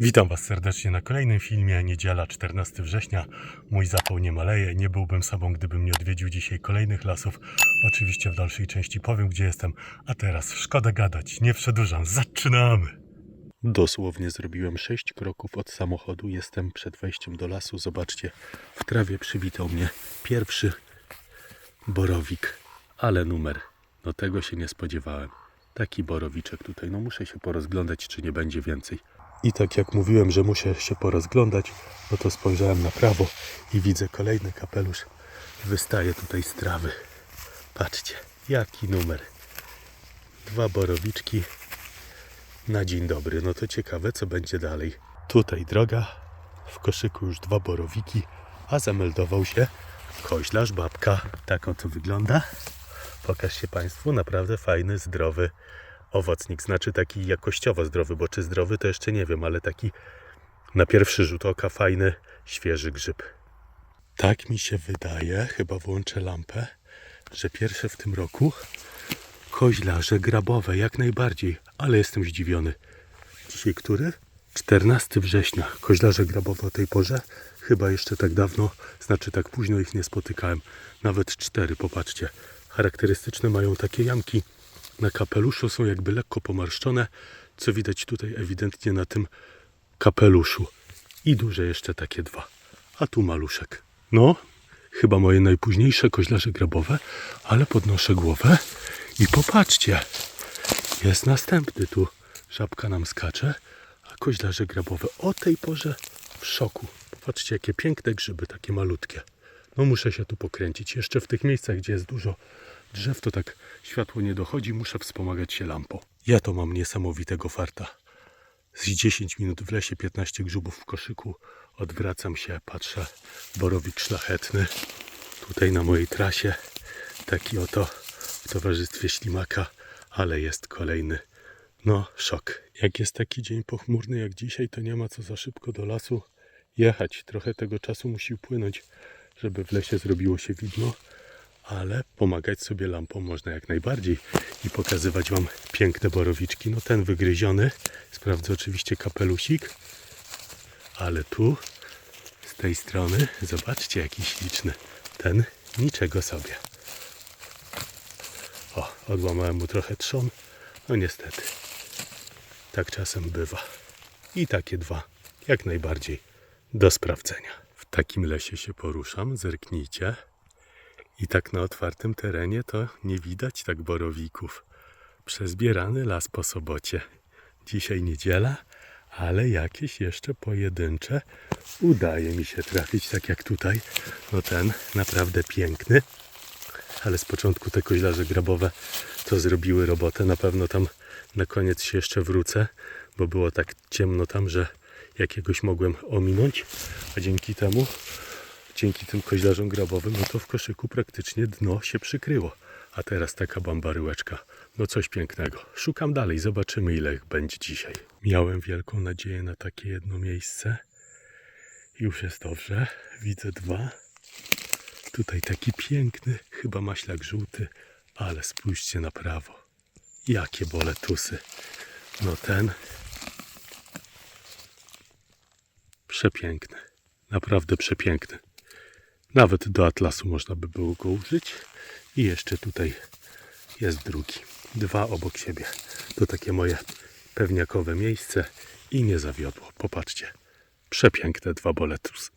Witam Was serdecznie na kolejnym filmie. Niedziela 14 września. Mój zapał nie maleje. Nie byłbym sobą, gdybym nie odwiedził dzisiaj kolejnych lasów. Oczywiście w dalszej części powiem, gdzie jestem. A teraz szkoda gadać, nie przedłużam. Zaczynamy! Dosłownie zrobiłem 6 kroków od samochodu. Jestem przed wejściem do lasu. Zobaczcie, w trawie przywitał mnie pierwszy borowik. Ale numer. No tego się nie spodziewałem. Taki borowiczek tutaj. No muszę się porozglądać, czy nie będzie więcej. I tak jak mówiłem, że muszę się porozglądać, no to spojrzałem na prawo i widzę kolejny kapelusz. Wystaje tutaj z trawy. Patrzcie, jaki numer. Dwa borowiczki na dzień dobry. No to ciekawe, co będzie dalej. Tutaj droga, w koszyku już dwa borowiki, a zameldował się koźlarz babka. Tak oto wygląda. Pokaż się Państwu, naprawdę fajny, zdrowy owocnik. Znaczy taki jakościowo zdrowy, bo czy zdrowy to jeszcze nie wiem, ale taki na pierwszy rzut oka fajny, świeży grzyb. Tak mi się wydaje, chyba włączę lampę, że pierwsze w tym roku koźlarze grabowe, jak najbardziej, ale jestem zdziwiony. Dzisiaj który? 14 września. Koźlarze grabowe o tej porze? Chyba jeszcze tak dawno, znaczy tak późno ich nie spotykałem. Nawet cztery, popatrzcie. Charakterystyczne mają takie jamki na kapeluszu, są jakby lekko pomarszczone, co widać tutaj ewidentnie na tym kapeluszu. I duże jeszcze takie dwa. A tu maluszek. No, chyba moje najpóźniejsze koźlarze grabowe, ale podnoszę głowę i popatrzcie. Jest następny tu. Żabka nam skacze, a koźlarze grabowe o tej porze w szoku. Popatrzcie, jakie piękne grzyby, takie malutkie. No muszę się tu pokręcić. Jeszcze w tych miejscach, gdzie jest dużo drzew, to tak światło nie dochodzi, muszę wspomagać się lampą. Ja to mam niesamowitego farta. Z 10 minut w lesie, 15 grzybów w koszyku. Odwracam się, patrzę. Borowik szlachetny. Tutaj na mojej trasie. Taki oto w towarzystwie ślimaka, ale jest kolejny. No, szok. Jak jest taki dzień pochmurny jak dzisiaj, to nie ma co za szybko do lasu jechać. Trochę tego czasu musi upłynąć, żeby w lesie zrobiło się widno, ale pomagać sobie lampą można jak najbardziej i pokazywać Wam piękne borowiczki. No ten wygryziony, sprawdzę oczywiście kapelusik, ale tu z tej strony, zobaczcie jaki śliczny. Ten niczego sobie. O, odłamałem mu trochę trzon. No niestety. Tak czasem bywa. I takie dwa, jak najbardziej do sprawdzenia. W takim lesie się poruszam, zerknijcie. I tak na otwartym terenie to nie widać tak borowików. Przezbierany las po sobocie. Dzisiaj niedziela, ale jakieś jeszcze pojedyncze udaje mi się trafić, tak jak tutaj. No ten naprawdę piękny. Ale z początku te koźlarze grabowe to zrobiły robotę. Na pewno tam na koniec się jeszcze wrócę, bo było tak ciemno tam, że jakiegoś mogłem ominąć, a dzięki temu, dzięki tym koźlarzom grabowym, no to w koszyku praktycznie dno się przykryło. A teraz taka bambaryłeczka. No coś pięknego. Szukam dalej, zobaczymy ile ich będzie dzisiaj. Miałem wielką nadzieję na takie jedno miejsce. Już jest dobrze. Widzę dwa. Tutaj taki piękny, chyba maślak żółty, ale spójrzcie na prawo. Jakie boletusy. No ten przepiękny. Naprawdę przepiękny. Nawet do atlasu można by było go użyć. I jeszcze tutaj jest drugi. Dwa obok siebie. To takie moje pewniakowe miejsce i nie zawiodło. Popatrzcie. Przepiękne dwa boletusy.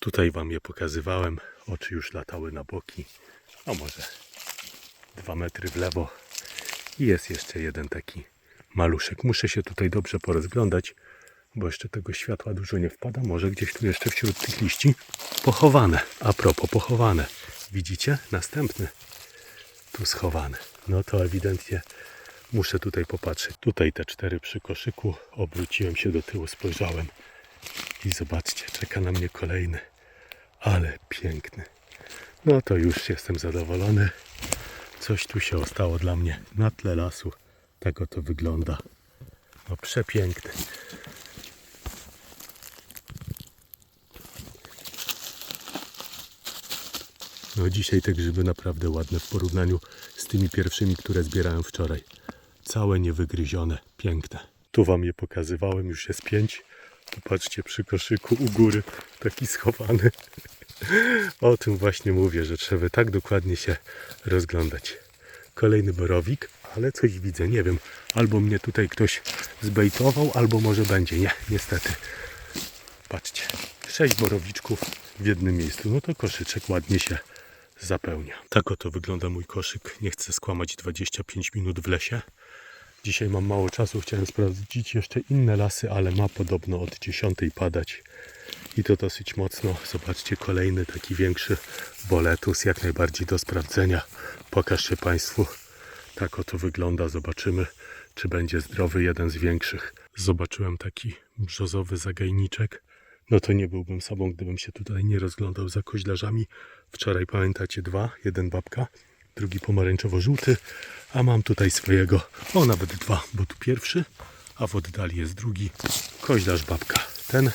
Tutaj Wam je pokazywałem. Oczy już latały na boki. A może dwa metry w lewo. I jest jeszcze jeden taki maluszek. Muszę się tutaj dobrze porozglądać, bo jeszcze tego światła dużo nie wpada. Może gdzieś tu jeszcze wśród tych liści pochowane. A propos pochowane. Widzicie? Następny tu schowany. No to ewidentnie muszę tutaj popatrzeć. Tutaj te cztery przy koszyku. Obróciłem się do tyłu, spojrzałem. I zobaczcie, czeka na mnie kolejny. Ale piękny. No to już jestem zadowolony. Coś tu się ostało dla mnie na tle lasu. Tak oto wygląda. No przepiękny. No dzisiaj te grzyby naprawdę ładne w porównaniu z tymi pierwszymi, które zbierałem wczoraj. Całe niewygryzione, piękne. Tu wam je pokazywałem, już jest pięć, Popatrzcie przy koszyku u góry, taki schowany. O tym właśnie mówię, że trzeba tak dokładnie się rozglądać. Kolejny borowik, ale coś widzę, nie wiem. Albo mnie tutaj ktoś zbejtował, albo może będzie. Nie, niestety. Patrzcie, sześć borowiczków w jednym miejscu. No to koszyczek ładnie się zapełnia. Tak oto wygląda mój koszyk. Nie chcę skłamać 25 minut w lesie. Dzisiaj mam mało czasu, chciałem sprawdzić jeszcze inne lasy, ale ma podobno od 10 padać. I to dosyć mocno. Zobaczcie, kolejny taki większy boletus, jak najbardziej do sprawdzenia. Pokaż się Państwu. Tak oto wygląda. Zobaczymy, czy będzie zdrowy jeden z większych. Zobaczyłem taki brzozowy zagajniczek. No to nie byłbym sobą, gdybym się tutaj nie rozglądał za koźlarzami. Wczoraj pamiętacie dwa, jeden babka, drugi pomarańczowo-żółty, a mam tutaj swojego, o nawet dwa, bo tu pierwszy, a w oddali jest drugi, koźlarz babka. Ten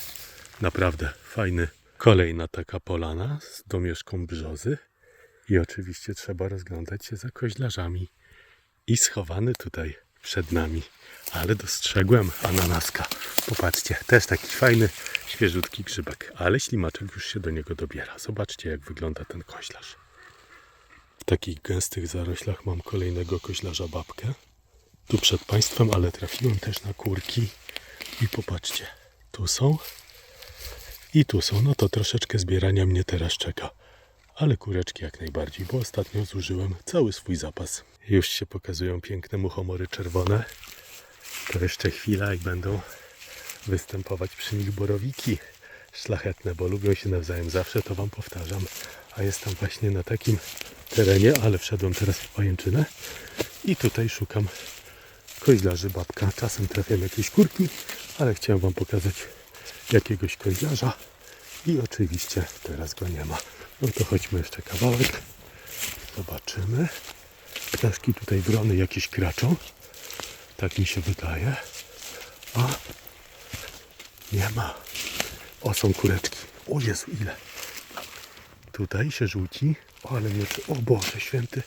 naprawdę fajny. Kolejna taka polana z domieszką brzozy i oczywiście trzeba rozglądać się za koźlarzami. I schowany tutaj przed nami, ale dostrzegłem ananaska. Popatrzcie, też taki fajny, świeżutki grzybek, ale ślimaczek już się do niego dobiera. Zobaczcie, jak wygląda ten koźlarz. W takich gęstych zaroślach mam kolejnego koźlarza babkę. Tu przed Państwem, ale trafiłem też na kurki. I popatrzcie, tu są i tu są. No to troszeczkę zbierania mnie teraz czeka. Ale kureczki jak najbardziej, bo ostatnio zużyłem cały swój zapas. Już się pokazują piękne muchomory czerwone. To jeszcze chwila i będą występować przy nich borowiki szlachetne, bo lubią się nawzajem zawsze, to Wam powtarzam. A jestem właśnie na takim terenie, ale wszedłem teraz w pajęczynę i tutaj szukam koźlarzy babka. Czasem trafiam jakieś kurki, ale chciałem Wam pokazać jakiegoś koźlarza i oczywiście teraz go nie ma. No to chodźmy jeszcze kawałek. Zobaczymy. Ptaszki tutaj wrony jakieś kraczą. Tak mi się wydaje. A nie ma. O, są kureczki. O Jezu, ile. Tutaj się rzuci. O, ale mnie... O Boże święty.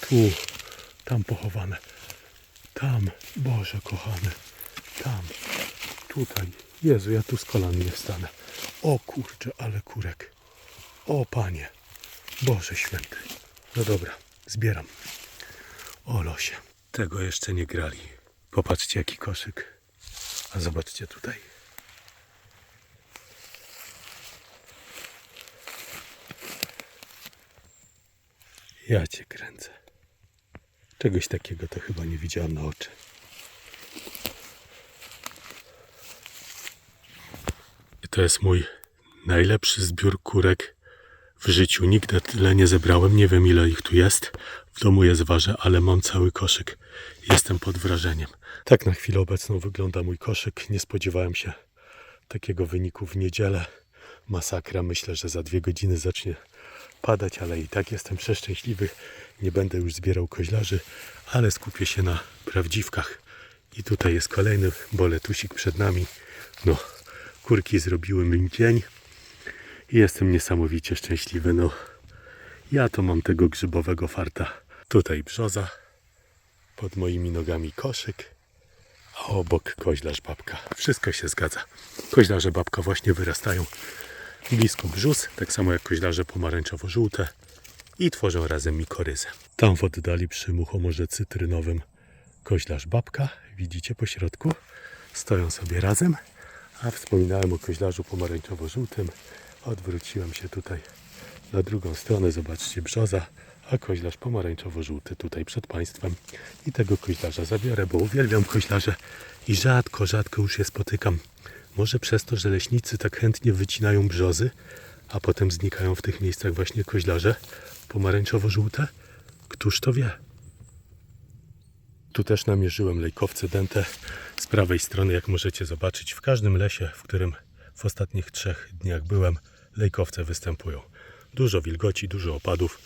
Tu. Tam pochowane. Tam. Boże kochany. Tam. Tutaj. Jezu, ja tu z kolan nie wstanę. O kurczę, ale kurek. O panie. Boże święty. No dobra, zbieram. O losie. Tego jeszcze nie grali. Popatrzcie jaki koszyk. A zobaczcie tutaj. Ja cię kręcę. Czegoś takiego to chyba nie widziałem na oczy. I to jest mój najlepszy zbiór kurek w życiu. Nigdy tyle nie zebrałem. Nie wiem ile ich tu jest. W domu je zważę, ale mam cały koszyk. Jestem pod wrażeniem. Tak na chwilę obecną wygląda mój koszyk. Nie spodziewałem się takiego wyniku w niedzielę. Masakra. Myślę, że za dwie godziny zacznie padać, ale i tak jestem przeszczęśliwy. Nie będę już zbierał koźlarzy, ale skupię się na prawdziwkach. I tutaj jest kolejny boletusik przed nami. No, kurki zrobiły mi dzień i jestem niesamowicie szczęśliwy. No, ja to mam tego grzybowego farta. Tutaj brzoza, pod moimi nogami koszyk, a obok koźlarz babka. Wszystko się zgadza. Koźlarze babka właśnie wyrastają blisko brzus, tak samo jak koźlarze pomarańczowo-żółte i tworzą razem mikoryzę. Tam w oddali przy muchomorze cytrynowym koźlarz babka, widzicie po środku, stoją sobie razem, a wspominałem o koźlarzu pomarańczowo-żółtym, odwróciłem się tutaj na drugą stronę, zobaczcie brzoza, a koźlarz pomarańczowo-żółty tutaj przed Państwem i tego koźlarza zabiorę, bo uwielbiam koźlarze i rzadko, rzadko już je spotykam. Może przez to, że leśnicy tak chętnie wycinają brzozy, a potem znikają w tych miejscach właśnie koźlarze pomarańczowo-żółte? Któż to wie? Tu też namierzyłem lejkowce dente z prawej strony, jak możecie zobaczyć. W każdym lesie, w którym w ostatnich trzech dniach byłem, lejkowce występują. Dużo wilgoci, dużo opadów,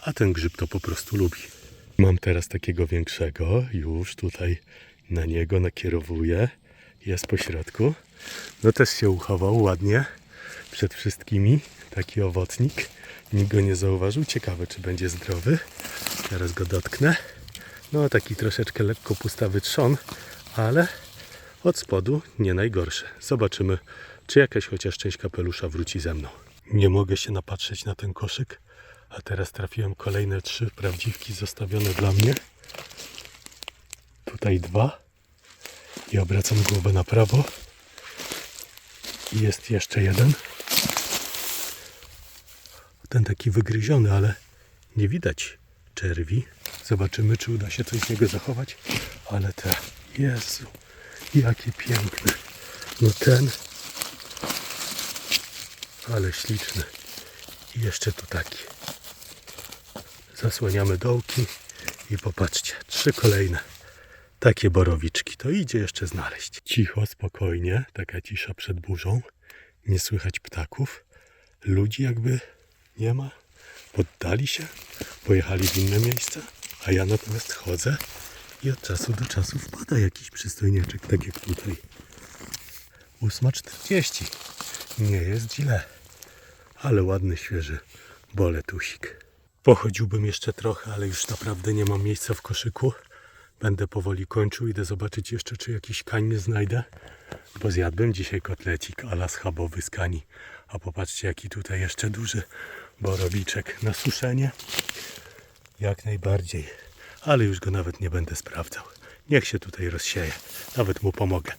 a ten grzyb to po prostu lubi. Mam teraz takiego większego, już tutaj na niego nakierowuję. Jest po środku. No też się uchował ładnie przed wszystkimi. Taki owocnik. Nikt go nie zauważył. Ciekawe, czy będzie zdrowy. Teraz go dotknę. No taki troszeczkę lekko pustawy trzon, ale Od spodu nie najgorsze. Zobaczymy, czy jakaś chociaż część kapelusza wróci ze mną. Nie mogę się napatrzeć na ten koszyk, a teraz trafiłem kolejne trzy prawdziwki zostawione dla mnie. Tutaj dwa. I obracam głowę na prawo. I jest jeszcze jeden. Ten taki wygryziony, ale nie widać czerwi. Zobaczymy, czy uda się coś z niego zachować. Ale te, Jezu, jakie piękne. No ten, ale śliczny. I jeszcze tu taki. Zasłaniamy dołki i popatrzcie, trzy kolejne takie borowiczki. To idzie jeszcze znaleźć. Cicho, spokojnie, taka cisza przed burzą. Nie słychać ptaków. Ludzi jakby nie ma. Poddali się, pojechali w inne miejsca, a ja natomiast chodzę i od czasu do czasu wpada jakiś przystojniaczek, tak jak tutaj. 8.40. Nie jest źle, ale ładny, świeży boletusik. Pochodziłbym jeszcze trochę, ale już naprawdę nie mam miejsca w koszyku. Będę powoli kończył. Idę zobaczyć jeszcze, czy jakiś kań znajdę. Bo zjadłem dzisiaj kotlecik ala schabowy z kani. A popatrzcie, jaki tutaj jeszcze duży borowiczek na suszenie. Jak najbardziej. Ale już go nawet nie będę sprawdzał. Niech się tutaj rozsieje. Nawet mu pomogę.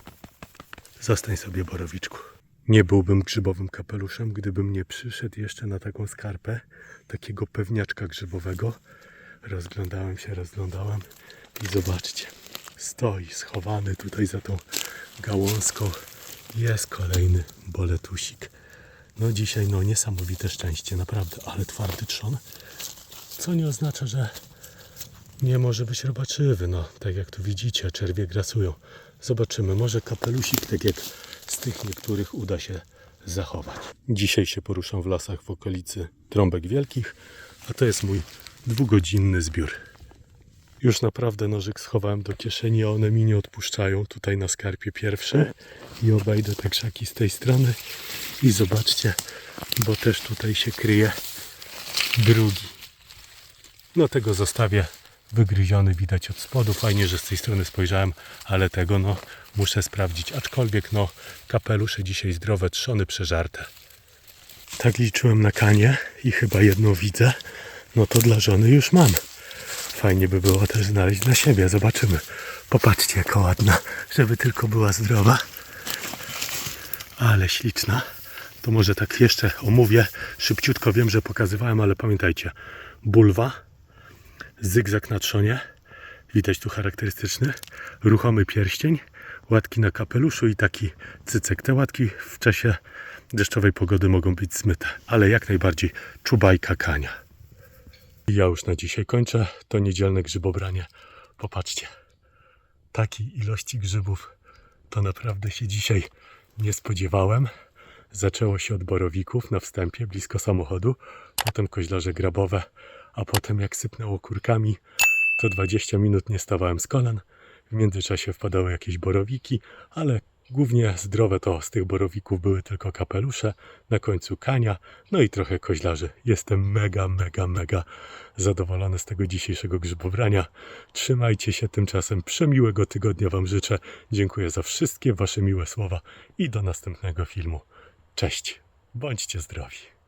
Zostań sobie, borowiczku. Nie byłbym grzybowym kapeluszem, gdybym nie przyszedł jeszcze na taką skarpę, takiego pewniaczka grzybowego. Rozglądałem się, rozglądałem i zobaczcie, stoi schowany tutaj za tą gałązką. Jest kolejny boletusik. No dzisiaj no niesamowite szczęście, naprawdę, ale twardy trzon. Co nie oznacza, że nie może być robaczywy. No, tak jak tu widzicie, czerwie grasują. Zobaczymy, może kapelusik, tak jak z tych niektórych, uda się zachować. Dzisiaj się poruszam w lasach w okolicy Trąbek Wielkich, a to jest mój dwugodzinny zbiór. Już naprawdę nożyk schowałem do kieszeni, a one mi nie odpuszczają. Tutaj na skarpie pierwsze i obejdę te krzaki z tej strony i zobaczcie, bo też tutaj się kryje drugi. No tego zostawię wygryziony, widać od spodu. Fajnie, że z tej strony spojrzałem, ale tego no muszę sprawdzić. Aczkolwiek no kapelusze dzisiaj zdrowe, trzony przeżarte. Tak liczyłem na kanie i chyba jedną widzę. No to dla żony już mam. Fajnie by było też znaleźć dla siebie. Zobaczymy. Popatrzcie jaka ładna, żeby tylko była zdrowa. Ale śliczna. To może tak jeszcze omówię szybciutko. Wiem, że pokazywałem, ale pamiętajcie. Bulwa, zygzak na trzonie. Widać tu charakterystyczny. Ruchomy pierścień, łatki na kapeluszu i taki cycek. Te łatki w czasie deszczowej pogody mogą być zmyte, ale jak najbardziej czubajka kania. I Ja już na dzisiaj kończę to niedzielne grzybobranie. Popatrzcie, takiej ilości grzybów to naprawdę się dzisiaj nie spodziewałem. Zaczęło się od borowików na wstępie blisko samochodu, potem koźlarze grabowe, a potem jak sypnęło kurkami, to 20 minut nie stawałem z kolan. W międzyczasie wpadały jakieś borowiki, ale głównie zdrowe to z tych borowików były tylko kapelusze, na końcu kania, no i trochę koźlarzy. Jestem mega, mega, mega zadowolony z tego dzisiejszego grzybobrania. Trzymajcie się tymczasem. Przemiłego tygodnia Wam życzę. Dziękuję za wszystkie Wasze miłe słowa i do następnego filmu. Cześć. Bądźcie zdrowi.